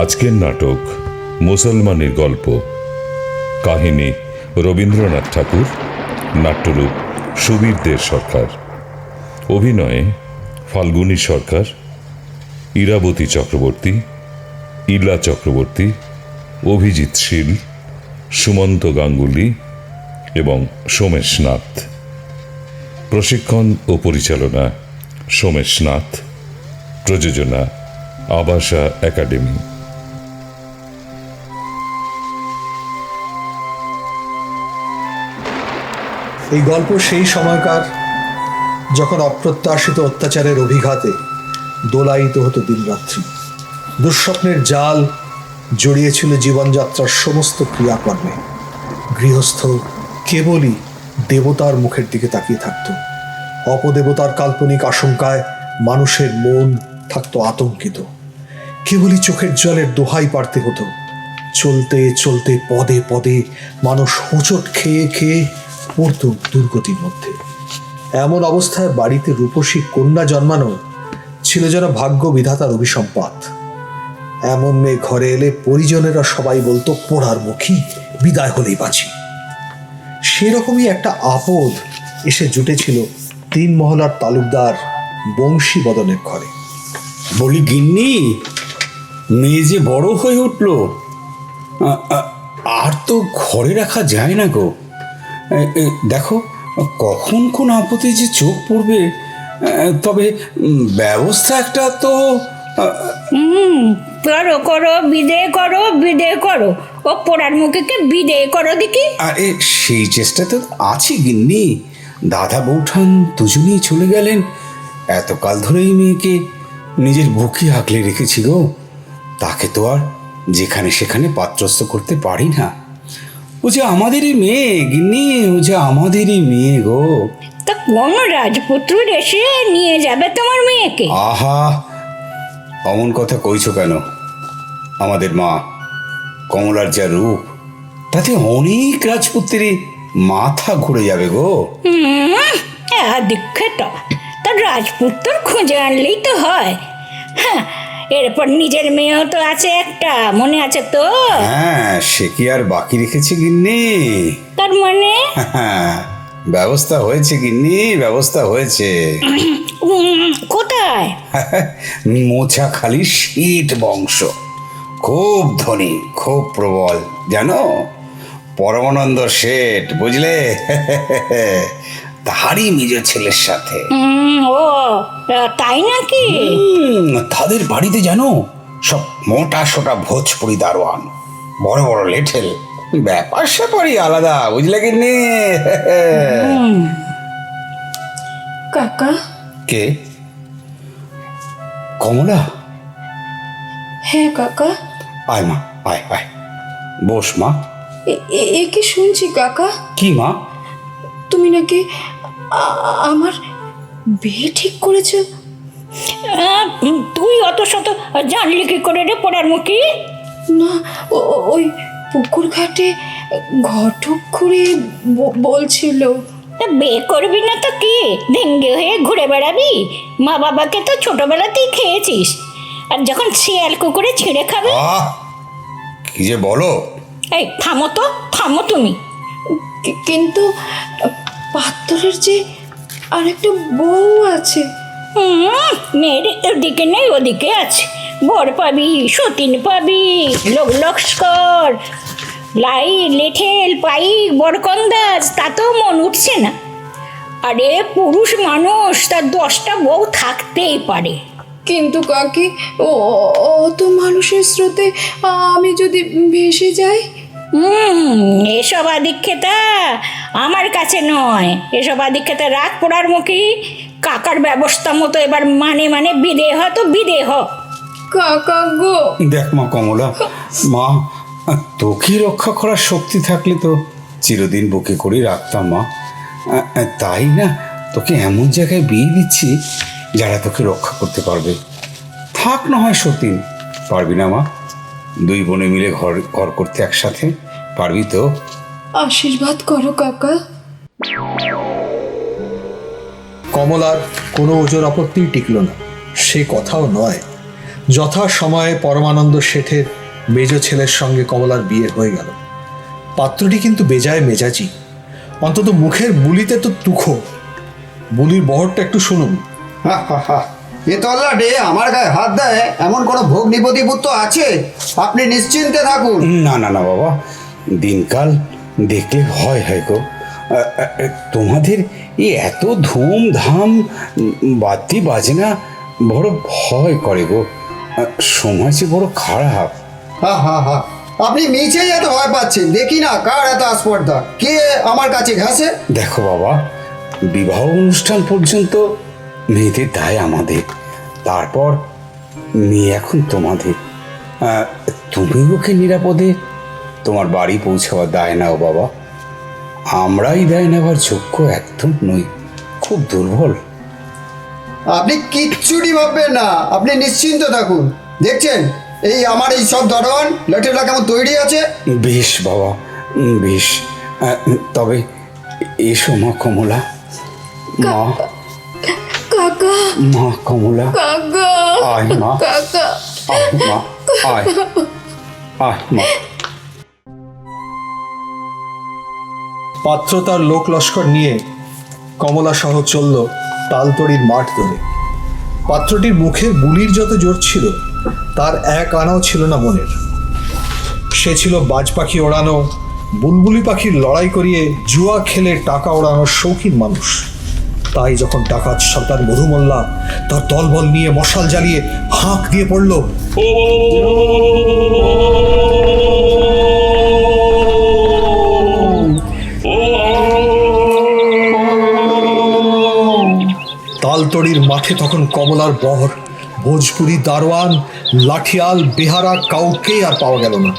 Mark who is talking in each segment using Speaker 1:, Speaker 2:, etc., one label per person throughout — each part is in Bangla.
Speaker 1: আজকের নাটক, মুসলমানের গল্প। কাহিনী, রবীন্দ্রনাথ ঠাকুর। নাট্যরূপ সুবীর দের সরকার। অভিনয়ে, ফাল্গুনী সরকার। ইরাবতী চক্রবর্তী, ইলা চক্রবর্তী, অভিজিৎ শীল, সুমন্ত গাঙ্গুলি এবং সোমেশ নাথ। প্রশিক্ষণ ও পরিচালনা, সোমেশ নাথ। প্রযোজনা, আবাসা একাডেমি।
Speaker 2: এই গল্প সেই সময়কার যখন অপ্রত্যাশিত অত্যাচারের অভিঘাতে দোলায়িত হতো দিনরাত্রি। দুঃস্বপ্নের জাল জড়িয়েছিল জীবনযাত্রার সমস্ত ক্রিয়াকর্মে। গৃহস্থ কেবলই দেবতার মুখের দিকে তাকিয়ে থাকত। অপদেবতার কাল্পনিক আশঙ্কায় মানুষের মন থাকতো আতঙ্কিত। কেবলই চোখের জলের দোহাই পারতে হতো। চলতে চলতে পদে পদে মানুষ হোঁচট খেয়ে খেয়ে পড়ত দুর্গতির মধ্যে। এমন অবস্থায় বাড়িতে রূপসী কন্যা জন্মানো ছিল যেন ভাগ্য বিধাতার অভিসম্পাত। এমন মেয়ে ঘরে এলে পরিজনেরা সবাই বলতো, পোড়ার মুখী, বিদায় হলেই বাঁচি। সেরকমই একটা আপদ এসে জুটেছিল তিন মহলার তালুকদার বংশী বদনের ঘরে।
Speaker 3: বলি, গিন্নি, মেয়ে যে বড় হয়ে উঠল আর তো ঘরে রাখা যায় না গো। দেখো কখন কোন আপদে যে চোখ পড়বে? তবে ব্যবস্থা একটা তো
Speaker 4: হুম করো করো বিদে করো বিদে করো। ও পোড়ার মুখেকে বিদে করো দেখি।
Speaker 3: আরে সেই চেষ্টা তো আছে গিন্নি। দাদা বৌঠান দুজনেই চলে গেলেন। এতকাল ধরেই মেয়েকে নিজের বুকে আগলে রেখেছি গো। তাকে তো আর যেখানে সেখানে পাত্রস্থ করতে পারি না। যে আমাদেরই মেয়ে গিন্নি যে আমাদেরই মেয়ে গো।
Speaker 4: তা কোন রাজপুত্র এসে নিয়ে যাবে তোমার মেয়েকে?
Speaker 3: আহা অমন কথা কইছো কেন? আমাদের মা কমলার যা রূপ তাতে অনেক রাজপুত্রেরই মাথা ঘুরে যাবে গো।
Speaker 4: দীক্ষিত। তা রাজপুত্র খুঁজে আনলেই তো হয়। হ্যাঁ এরপর নিজের মেয়েও তো আছে একটা। মনে আছে তো
Speaker 3: হ্যাঁ সে কি আর বাকি রেখেছে গিন্নি?
Speaker 4: তার মানে?
Speaker 3: হ্যাঁ ব্যবস্থা হয়েছে গিন্নি ব্যবস্থা হয়েছে।
Speaker 4: কোথায়?
Speaker 3: মোছা খালি শীত বংশ। খুব ধনী খুব প্রবল জানো? পরমানন্দ শেঠ বুঝলে? তাহারই নিজের ছেলের সাথে।
Speaker 4: ও তাই নাকি?
Speaker 3: তাদের বাড়িতে জানো সব মোটা সোটা ভোজপুরি দারোয়ান। বড় বড় লেঠেল। ব্যাপার স্যাপারই আলাদা বুঝলে কিন্নি?
Speaker 5: কাকা?
Speaker 3: কে? কমলা?
Speaker 5: হ্যাঁ কাকা।
Speaker 3: আয় মা আয় আয়। বস মা।
Speaker 5: এ- একে শুনছি কাকা?
Speaker 3: কি মা?
Speaker 5: তুমি নাকি আমার বিয়ে ঠিক করেছ?
Speaker 4: তুই অত শত জানলি কি করে রে পড়ার মুখী?
Speaker 5: না ওই পুকুর ঘাটে ঘটক করে ব- বলছিল।
Speaker 4: তা বিয়ে করবি না তো কি? ভেঙ্গে হয়ে ঘুরে বেড়াবি? মা বাবাকে তো ছোটবেলাতেই খেয়েছিস। আর যখন শিয়াল কুকুরে ছিঁড়ে খাবে?
Speaker 3: কি যে বলো?
Speaker 4: এই থামো তো থামো তুমি।
Speaker 5: কিন্তু পাত্তরের যে আরেকটা বউ আছে।
Speaker 4: মেয়ের ওদিকে নেই ওদিকে আছে। বর পাবি সতীন পাবি লোক লস্কর লাই লেঠেল পাইক বরকন্দাজ তাতেও মন উঠছে না। আরে পুরুষ মানুষ তার দশটা বউ থাকতেই পারে।
Speaker 5: কিন্তু কাকি ও অত মানুষের স্রোতে আমি যদি ভেসে যাই
Speaker 4: হুম এসব আদিক্ষেতা আমার কাছে নয়। এসব আদিক্ষেতা রাগ পোড়ার মুখে কাকার ব্যবস্থা মতো এবার মানে মানে বিদে হ তো বিদে হ
Speaker 5: কাকা গো।
Speaker 3: দেখ মা কমলা মা তোকে রক্ষা করার শক্তি থাকলে তো চিরদিন বুকে করে রাখতাম মা। তাই না? তোকে এমন জায়গায় বিয়ে দিচ্ছি যারা তোকে রক্ষা করতে পারবে। থাক না হয় সতীন পারবি না মা। দুই বোনে মিলে ঘর ঘর করতে একসাথে। পারবি তো?
Speaker 5: আশীর্বাদ করো কাকা।
Speaker 2: কমলার কোনো ওজন আপত্তিই টিকল না। সে কথাও নয়। যথা সময়ে পরমানন্দ শেঠের মেজ ছেলের সঙ্গে কমলার বিয়ে হয়ে গেল। পাত্রটি কিন্তু বেজায় মেজাজি। অন্তত মুখের বুলিতে তো তুখো। বুলির বহরটা একটু শুনুন।
Speaker 6: হা, হা, হা। এ তল্লাটে আমার গায়ে হাত দেয় এমন কোনো ভোগ নিপতিপুত আছে? আপনি নিশ্চিন্তে থাকুন।
Speaker 3: না না না বাবা। দিনকাল দেখলে হয় হয় গো। তোমাদের এই এত ধুমধাম বাতি বাজনা বড় ভয় করে গো। সময় যে বড় খারাপ।
Speaker 6: হা হা হা। আপনি মিছেই এত ভয় পাচ্ছেন দেখি না কার এত আস্পর্ধা। কে আমার কাছে ঘাসে?
Speaker 3: দেখো বাবা বিবাহ অনুষ্ঠান পর্যন্ত মেয়েদের দায় আমাদের। তারপর মেয়ে এখন তোমাদের। তুমি ওকে নিরাপদে তোমার বাড়ি পৌঁছাবার দায় নাও বাবা। আমরাই দায় নেওয়ার যোগ্য একদম নই। খুব দুর্বল।
Speaker 6: আপনি কিচ্ছুটি ভাববেন না আপনি নিশ্চিন্ত থাকুন। দেখছেন? এই আমার এই সব দরওয়ান লেটেরটা কেমন তৈরি আছে?
Speaker 3: বেশ বাবা বেশ। তবে এসো মা কমলা। মা।
Speaker 5: কাকা।
Speaker 3: মা কমলা।
Speaker 5: কাকা।
Speaker 3: আয় মা।
Speaker 5: কাকা।
Speaker 3: আয় মা। আয়। আয় মা।
Speaker 2: পাত্র তার লোক লস্কর নিয়ে কমলা সহ চলল তালতড়ির মাঠ ধরে। পাত্রটির মুখে বুলির যত জোর ছিল, তার এক আনাও ছিল না মনের। সে ছিল বাজ পাখি ওড়ানো, বুলবুলি পাখির লড়াই করিয়ে জুয়া খেলে টাকা ওড়ানোর শৌখিন মানুষ। তাই যখন ডাকাত সর্দার মধুমল্লা তার দলবল নিয়ে মশাল জ্বালিয়ে হাঁক দিয়ে পড়ল তালতড়ির মাঠে তখন কমলার বহর। ভোজপুরি দারোয়ান লাঠিয়াল বেহারা কাউকেই আর পাওয়া গেল না।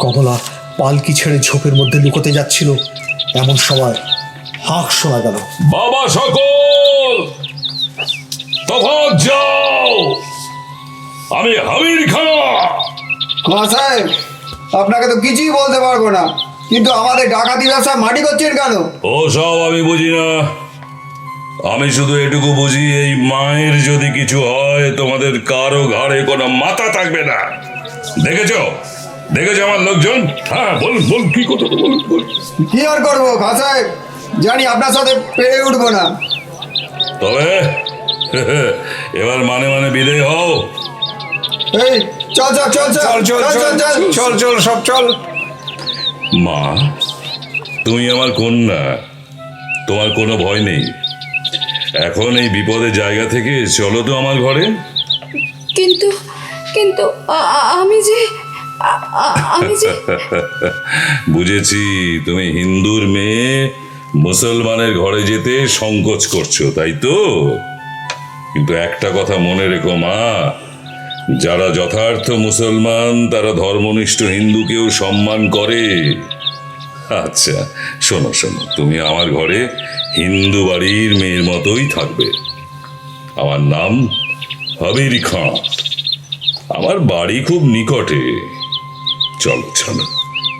Speaker 2: কমলা পালকি ছেড়ে ঝোপের মধ্যে লুকোতে যাচ্ছিল। এমন সময় হাঁক শোনা গেল।
Speaker 1: বাবা সকল তফাৎ যাও। আমি হামির খান
Speaker 6: সাহেব আপনাকে তো কিছুই বলতে পারব না। কিন্তু আমাদের ডাকাতি ব্যবসা মাটি করছেন কেন?
Speaker 1: ও সব আমি বুঝি না। আমি শুধু এটুকু বুঝি এই মায়ের যদি কিছু হয় তোমাদের কারও ঘাড়ে কোনো মাথা থাকবে না দেখেছ দেখেছ আমার লোকজন হ্যাঁ বল বল কি কথা বল
Speaker 6: কি আর করব খা সাহেব জানি আপনার সাথে পেরে উঠবো না
Speaker 1: তবে এবার মানে মানে বিদায় হও
Speaker 6: এই চল চল চল চল
Speaker 3: চল চল চল চল চল সব চল
Speaker 1: মা তুমি আমার কন্যা তোমার কোনো ভয় নেই এখন এই বিপদের জায়গা থেকে চলো তো আমার ঘরে।
Speaker 5: কিন্তু কিন্তু যে আমি যে
Speaker 1: বুঝেছি তুমি হিন্দুর মেয়ে মুসলমানের ঘরে যেতে সংকোচ করছ তাই তো? কিন্তু একটা কথা মনে রেখো মা যারা যথার্থ মুসলমান তারা ধর্মনিষ্ঠ হিন্দুকেও সম্মান করে। আচ্ছা শোনো শোনো তুমি আমার ঘরে হিন্দু বাড়ির মেয়ের মতোই থাকবে। আমার নাম হাবির খাঁ। আমার বাড়ি খুব নিকটে। চলো চলো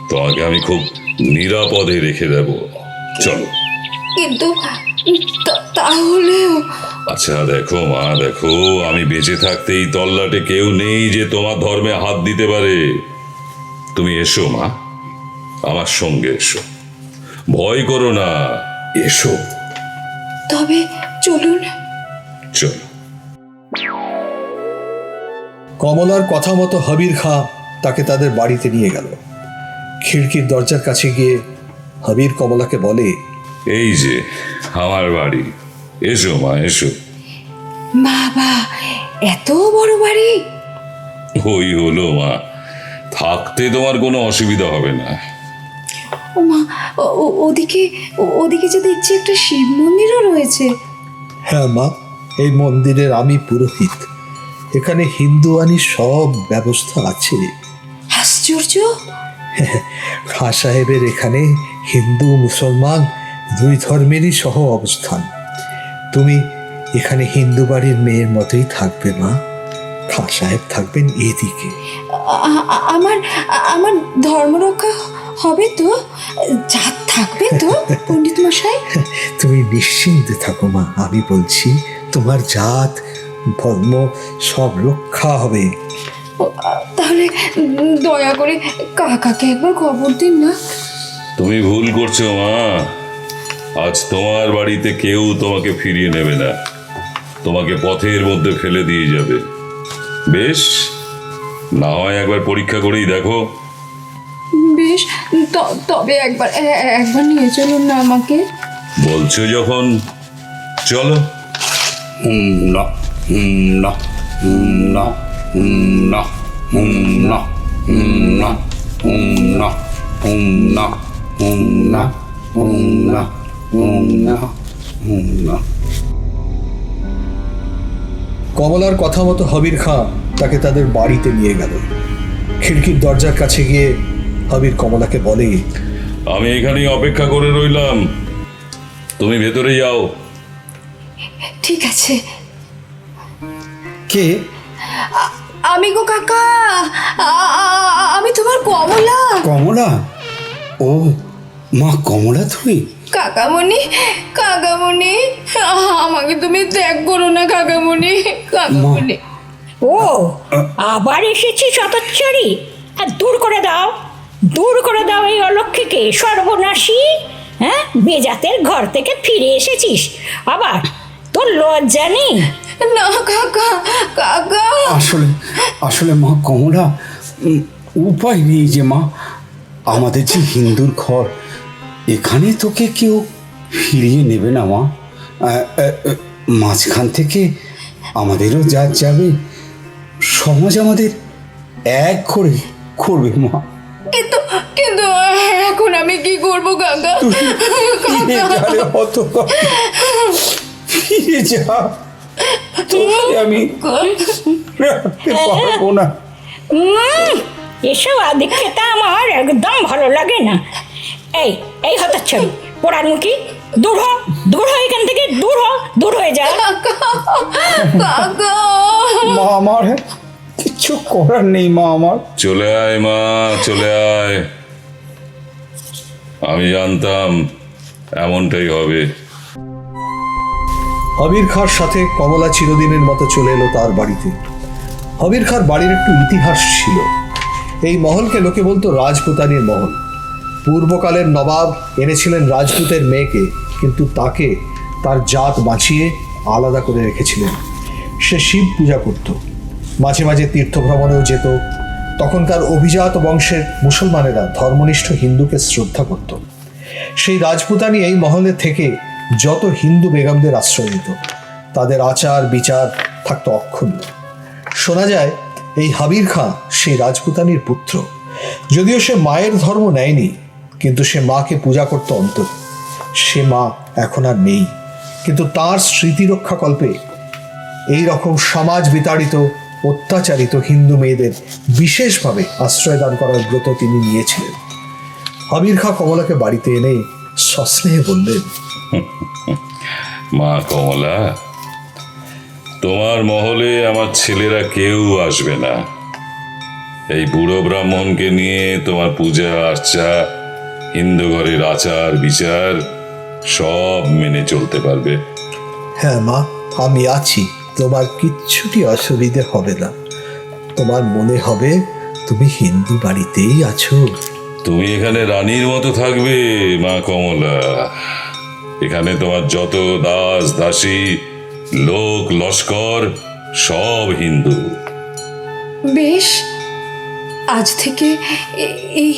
Speaker 1: তোমাকে আমি খুব নিরাপদে রেখে দেব। চলো।
Speaker 5: কিন্তু তাহলেও
Speaker 1: আচ্ছা দেখো মা দেখো আমি বেঁচে থাকতে এই তল্লাটে কেউ নেই যে তোমার ধর্মে হাত দিতে পারে। তুমি এসো মা। আমার সঙ্গে এসো। ভয় করো না এসো।
Speaker 5: তবে চলুন।
Speaker 1: চলো।
Speaker 2: কমলার কথা মতো হাবির খাঁ তাকে তাদের বাড়িতে নিয়ে গেল। খিড়কির দরজার কাছে গিয়ে হাবির কমলাকে বলে
Speaker 1: এই যে আমার বাড়ি। এসো মা এসো।
Speaker 5: বাবা এত বড় বাড়ি?
Speaker 1: ওই হলো মা থাকতে তোমার কোনো অসুবিধা হবে না।
Speaker 5: ও মা ও- ও- ওদিকে ওদিকে যে দেখছি একটা শিব মন্দিরও রয়েছে।
Speaker 2: হ্যাঁ মা এই মন্দিরের আমি পুরোহিত। এখানে হিন্দুয়ানি সব ব্যবস্থা আছে।
Speaker 5: আশ্চর্য!
Speaker 2: খাঁ সাহেবের এখানে হিন্দু মুসলমান দুই ধর্মেরই সহ অবস্থান। তুমি এখানে হিন্দু বাড়ির মেয়ের মতোই থাকবে মা। খাঁ সাহেব থাকবেন এদিকে।
Speaker 5: আমার আমার ধর্মরক্ষা হবে তো? যা থাকবে তো পণ্ডিত মশাই।
Speaker 2: তুমি নিশ্চিন্তে থাকো মা আমি বলছি তোমার জাত ধর্ম সব রক্ষা হবে।
Speaker 5: তাহলে দয়া করে কাকাকে একবার খবর দিন না।
Speaker 1: তুমি ভুল করছ মা। আজ তোমার বাড়িতে কেউ তোমাকে ফিরিয়ে নেবে না। তোমাকে পথের মধ্যে ফেলে দিয়ে যাবে। বেশ না হয় একবার পরীক্ষা করেই দেখো।
Speaker 5: তবে একবার একবার নিয়ে চলুন না আমাকে
Speaker 1: বলছো যখন চলো
Speaker 3: হুম না হুম না হুম না হুম না হুম না হুম না হুম না হুম না হুম না হুম না হুম না হুম না
Speaker 2: কমলার কথা মতো হবির খাঁ তাকে তাদের বাড়িতে নিয়ে গেল খিড়কির দরজার কাছে গিয়ে হবির কমলাকে বলে
Speaker 1: আমি এখানেই অপেক্ষা করে রইলাম। তুমি ভেতরে যাও।
Speaker 5: ঠিক আছে।
Speaker 3: কে?
Speaker 5: আমি গো কাকা আমি তোমার কমলা।
Speaker 3: কমলা? ও মা কমলা তুমি?
Speaker 5: কাকামণি কাকামণি আমাকে তুমি ত্যাগ করো না কাকামণি কাকামণি।
Speaker 4: ও আবার এসেছি শতচ্চরি আর দূর করে দাও। দূর করে দাও এই অলক্ষীকে সর্বনাশী। হ্যাঁ? বেজাতের ঘর থেকে ফিরে এসেছিস। আবার তোর লজ্জা নেই?
Speaker 5: না কাকা কাকা।
Speaker 3: আসলে আসলে মা কমলা উপায় নেই যে মা। আমাদের যে হিন্দুর ঘর এখানে তোকে কেউ ফিরিয়ে নেবে না মা। মাঝখান থেকে আমাদেরও যা যাবে। সমাজ আমাদের এক করে করবে মা।
Speaker 5: কিন্তু কিন্তু এখন আমি কি করব কাকা
Speaker 3: ফিরে যা রে হতভাগা। ফিরে যা। তোকে আমি রাখতে পারব না।
Speaker 4: উম, এসব আদিক্ষেতা আমার একদম ভালো লাগে না। এই এই হতাচ্ছবি পোড়ার মুখী দূর হ দূর হ এখান থেকে দূর হ দূর হয়ে যা।
Speaker 5: কাকা
Speaker 3: মা আমার কিচ্ছু করার নেই মা আমার।
Speaker 1: চলে আয় মা চলে আয়। আমি জানতাম এমনটাই হবে।
Speaker 2: হবির খাঁর সাথে কমলা চিরদিনের মতো চলে এলো তার বাড়িতে। হবির খাঁর বাড়ির একটু ইতিহাস ছিল। এই মহলকে লোকে বলতো রাজপুতানির মহল। পূর্বকালের নবাব এনেছিলেন রাজপুতের মেয়েকে কিন্তু তাকে তার জাত বাঁচিয়ে আলাদা করে রেখেছিলেন। সে শিব পূজা করত। মাঝে মাঝে তীর্থ ভ্রমণেও যেত। তখনকার অভিজাত বংশের মুসলমানেরা ধর্মনিষ্ঠ হিন্দুকে শ্রদ্ধা করত। সেই রাজপুতানি এই মহলে থেকে যত হিন্দু বেগমদের আশ্রয় নিত, তাদের আচার, বিচার থাকতো অক্ষুণ্ণ। শোনা যায়, এই হাবির খাঁ সেই রাজপুতানির পুত্র। যদিও সে মায়ের ধর্ম নেয়নি, কিন্তু সে মাকে পূজা করত অন্তর। সে মা এখন আর নেই, কিন্তু তার স্মৃতি রক্ষাকল্পে এই রকম সমাজ বিতাড়িত অত্যাচারিত হিন্দু মেয়েদের বিশেষভাবে আশ্রয় দান করার ব্রত তিনি নিয়েছিলেন। হাবির খাঁ কমলাকে বাড়িতে এনে সস্নেহে বললেন
Speaker 1: মা কমলা তোমার মহলে আমার ছেলেরা কেউ আসবে না। এই বুড়ো ব্রাহ্মণকে নিয়ে তোমার পূজা আর্চা হিন্দু ঘরের আচার বিচার সব মেনে চলতে পারবে।
Speaker 2: হ্যাঁ মা আমি আছি। তোমার কিচ্ছুটি অসুবিধে হবে না। তোমার মনে হবে তুমি হিন্দু বাড়িতেই আছো।
Speaker 1: তুমি এখানে রানীর মতো থাকবে মা কমলা। এখানে তোমার যত দাস দাসী লোক লস্কর সব হিন্দু।
Speaker 5: বেশ আজ থেকে এই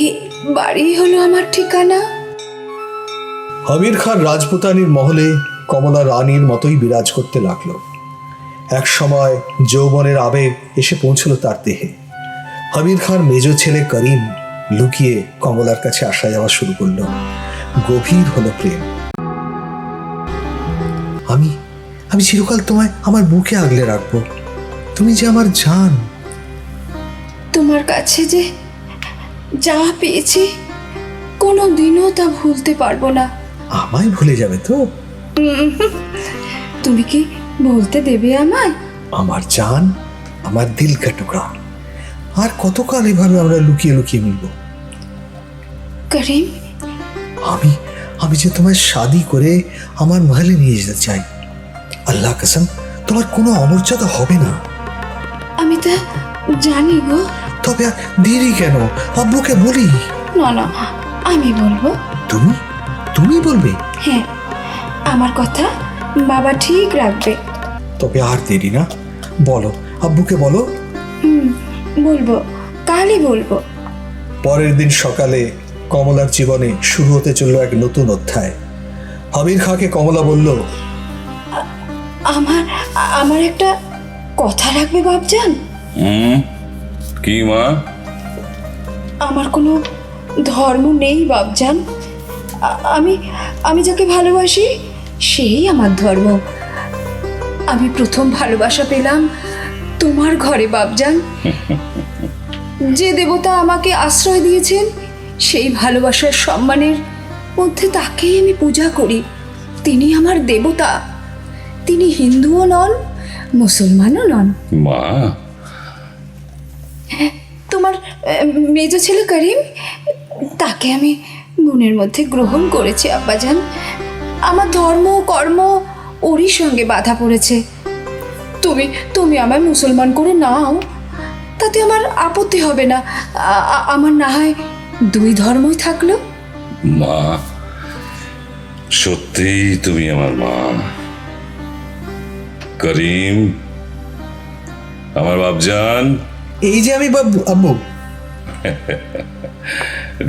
Speaker 5: বাড়ি হলো আমার ঠিকানা।
Speaker 2: হবির খান রাজপুতানির মহলে কমলা রানীর মতোই বিরাজ করতে লাগল। এক সময় যৌবনের আবেগ এসে পৌঁছলো তার দেহে। হবির খান মেজ ছেলে করিম লুকিয়ে কমলার কাছে আসা যাওয়া শুরু করল। গভীর হলো প্রেম। আমি আমি চিরকাল তোমায় আমার বুকে আগলে রাখব। তুমি যে আমার জান।
Speaker 5: তোমার কাছে যে যা পেয়েছি কোনো দিনও তা ভুলতে পারব না।
Speaker 2: আমায় ভুলে যাবে তো?
Speaker 5: তুমি কি বলতে দেবে আমায়?
Speaker 2: আমার জান আমার দিল কা টুকরা। আর কতকাল এভাবে আমরা লুকিয়ে লুকিয়ে মিলব?
Speaker 5: করিম?
Speaker 2: আমি আমি যে তোমায় শাদি করে আমার মহলে নিয়ে যেতে চাই। আল্লাহ কসম তোমার কোনো অমর্যাদা হবে না।
Speaker 5: আমি তা জানি গো।
Speaker 2: তবে দেরি কেন? আব্বুকে বলি।
Speaker 5: না না আমি বলব।
Speaker 2: তুমি? তুমি বলবে?
Speaker 5: হ্যাঁ আমার কথা বাবা ঠিক রাখবে।
Speaker 2: তবে আর দেরি না? বলো আব্বুকে বলো।
Speaker 5: হুম বলব। কালই বলব।
Speaker 2: পরের দিন সকালে কমলার জীবনে শুরু হতে চলল এক নতুন অধ্যায়। আমির খাঁকে কমলা বলল
Speaker 5: আমার আমার একটা কথা রাখবে বাপজান?
Speaker 1: হুম কি মা?
Speaker 5: আমার কোনো ধর্ম নেই বাপজান। আমি আমি যাকে ভালোবাসি সেই আমার ধর্ম। আমি প্রথম ভালোবাসা পেলাম তোমার ঘরে বাপজান। যে দেবতা আমাকে আশ্রয় দিয়েছেন সেই ভালোবাসার সম্মানের মধ্যে তাকেই আমি পূজা করি। তিনি আমার দেবতা। তিনি হিন্দুও নন মুসলমানও নন।
Speaker 1: মা।
Speaker 5: তোমার মেজ ছেলে করিম তাকে আমি মনের মধ্যে গ্রহণ করেছি আব্বাজান। আমার ধর্ম কর্ম ওরই সঙ্গে বাধা পড়েছে। তুমি তুমি আমায় মুসলমান করে নাও। তাতে আমার আপত্তি হবে না। আমার না হয় দুই ধর্মই থাকল।
Speaker 1: মা সত্যিই তুমি আমার মা। করিম আমার বাপজান।
Speaker 2: এই যে আমি বাবু আব্বু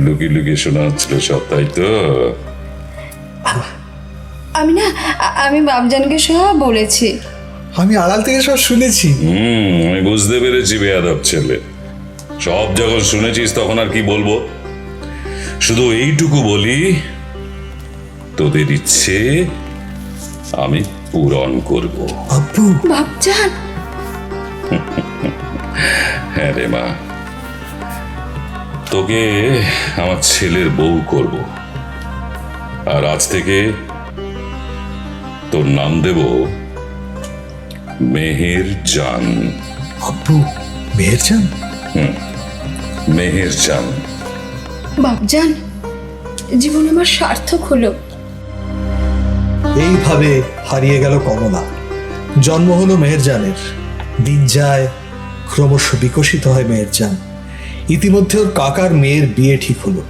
Speaker 1: লুকিয়ে লুকিয়ে শোনা হচ্ছিল সব তাই তো?
Speaker 5: আমি না আমি বাবজানকে সব বলেছি।
Speaker 2: আমি আড়াল থেকে সব শুনেছি।
Speaker 1: হুম আমি বুঝতে পেরেছি বেয়াদব ছেলে। সব যখন শুনেছিস তখন আর কি বলব? শুধু এইটুকু বলি তোদের ইচ্ছে আমি পূরণ করব।
Speaker 2: আপু।
Speaker 5: বাবজান
Speaker 1: হ্যাঁ রে মা। তোকে আমার ছেলের বউ করব। আর আজ থেকে তোর নাম দেব মেহের জান।
Speaker 2: আব্বু মেহেরজান
Speaker 1: মেহের জান।
Speaker 5: বাবজান জীবন আমার সার্থক হলো।
Speaker 2: এইভাবে হারিয়ে গেল কমলা। জন্ম হলো মেহেরজানের দিন যায় ক্রমশ বিকশিত হয় মেহেরজান ইতিমধ্যে ওর কাকার মেয়ের বিয়ে ঠিক হলো।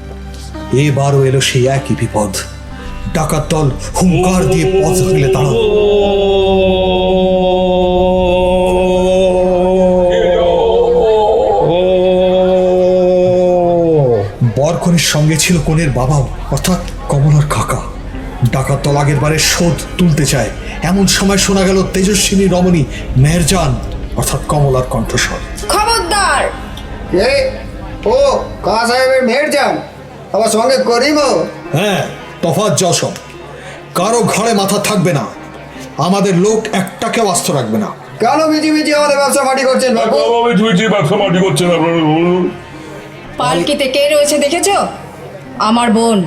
Speaker 2: এবারও এলো সেই একই বিপদ। ডাকাত দল হুঙ্কার দিয়ে পথ হাঁকলে দাঁড়াল। বরকনের সঙ্গে ছিল কনের বাবাও অর্থাৎ কমলার কাকা। ডাকাত দল আগের বারে শোধ তুলতে চায়। এমন সময় শোনা গেল তেজস্বিনী রমণী মেহরজান অর্থাৎ কমলার কণ্ঠস্বর।
Speaker 5: খবরদার!
Speaker 6: এ ও কা সাহেবের মেহের যান আবার সঙ্গে করিমও?
Speaker 2: হ্যাঁ তফাৎ যশব কারও ঘরে মাথা থাকবে না। আমাদের লোক একটাকেও আস্ত রাখবে না।
Speaker 6: কেন মিজি মিজি আমাদের ব্যবসা মাটি করছেন বাবু।
Speaker 1: ব্যবসা মাটি করছেন আপনারা
Speaker 5: পালকিতে কে রয়েছে দেখেছ? আমার বোন।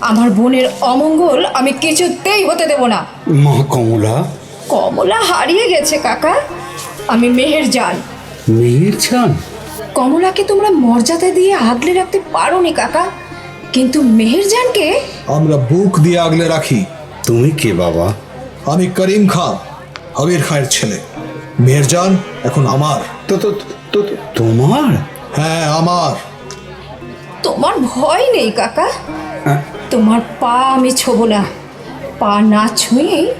Speaker 5: আমার বোনের অমঙ্গল আমি কিছুতেই হতে দেব না।
Speaker 3: মা কমলা।
Speaker 5: কমলা হারিয়ে গেছে কাকা। আমি মেহের জান।
Speaker 3: মেয়ের চান
Speaker 5: কমলাকে তোমরা মর্যাদা দিয়ে আগলে রাখতে পারোনি কাকা। কিন্তু মেহেরজানকে
Speaker 2: আমরা বুক দিয়ে আগলে রাখি।
Speaker 3: তুমি কে বাবা?
Speaker 2: আমি করিম খান হাবির খায়ের ছেলে। মেহেরজান এখন আমার।
Speaker 3: তো তো তো তো- তোমার?
Speaker 2: হ্যাঁ আমার।
Speaker 5: তোমার ভয় নেই কাকা। তোমার পা আমি ছোব না। পা না ছুঁয়েই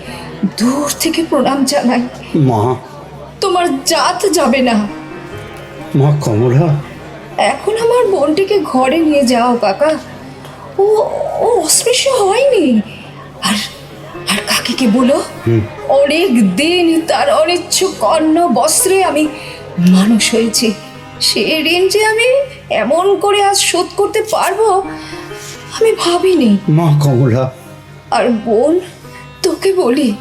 Speaker 5: দূর থেকে প্রণাম জানাই।
Speaker 3: মা।
Speaker 5: তোমার জাত যাবে না।
Speaker 3: মা কমলা।
Speaker 5: এখন আমার বোনটিকে ঘরে নিয়ে যাও কাকা। ও ও অস্পৃশ্য হয়নি। আর আর কাকিকে বলো? অনেক দিন তার অনিচ্ছ কর্ণ বস্ত্রে আমি মানুষ হয়েছি। সে ঋণ যে আমি এমন করে আজ শোধ করতে পারব আমি ভাবিনি।
Speaker 3: মা কমলা।
Speaker 5: আর বোন তোকে বলি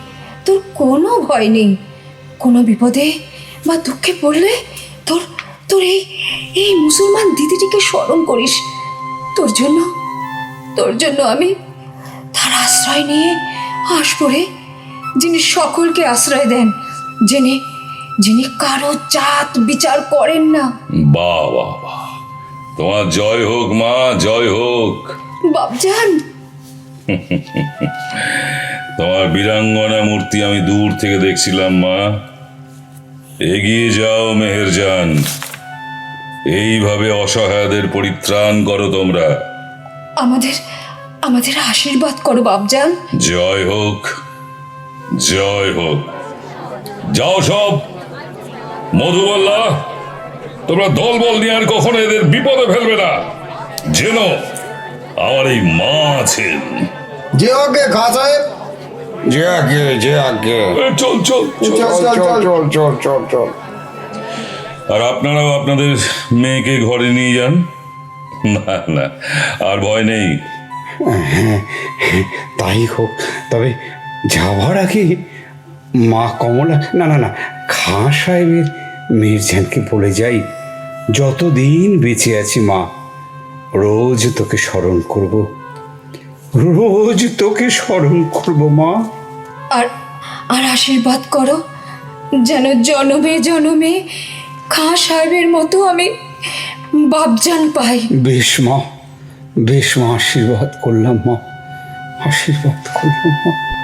Speaker 5: তোর কোনো ভয় নেই। কোনো বিপদে বা দুঃখে পড়লে তোর তোর এই এই মুসলমান দিদিটিকে স্মরণ করিস। তোর জন্য তোর জন্য আমি তার আশ্রয় নিয়ে আসব রে যিনি সকলকে আশ্রয় দেন যিনি যিনি কারও জাত বিচার করেন না।
Speaker 1: বাহ বাহ বাহ তোমার জয় হোক মা জয় হোক।
Speaker 5: বাবজান
Speaker 1: তোমার বীরাঙ্গনা মূর্তি আমি দূর থেকে দেখছিলাম মা। এগিয়ে যাও মেহেরজান। এইভাবে অসহায়দের পরিত্রাণ করো তোমরা।
Speaker 5: আমাদের আমাদের আশীর্বাদ করো বাপজান।
Speaker 1: জয় হোক জয় হোক। যাও সব। মধুবল্লা তোমরা দলবল নিয়ে আর কখনো এদের বিপদে ফেলবে না। যেন আমার এই মা আছেন।
Speaker 6: যে ওকে খা সাহেব।
Speaker 3: যে আগে যে আগে
Speaker 1: এ, চল চল। চল।
Speaker 6: চল চল চল।
Speaker 3: চল চল চল চল।
Speaker 1: আর আপনারাও আপনাদের মেয়েকে ঘরে নিয়ে যান। না না আর ভয় নেই।
Speaker 3: তাই হোক তবে যাওয়ার আগে মা কমলা না না না খাঁ সাহেবের মির্জানকে বলে যাই। যতদিন বেঁচে আছি মা রোজ তোকে স্মরণ করব। রোজ তোকে স্মরণ করব মা।
Speaker 5: আর আর আশীর্বাদ করো যেন জনমে জনমে খাঁ সাহেবের মতো আমি বাপজান পাই।
Speaker 3: বেশ মা বেশ মা আশীর্বাদ করলাম মা আশীর্বাদ করলাম মা।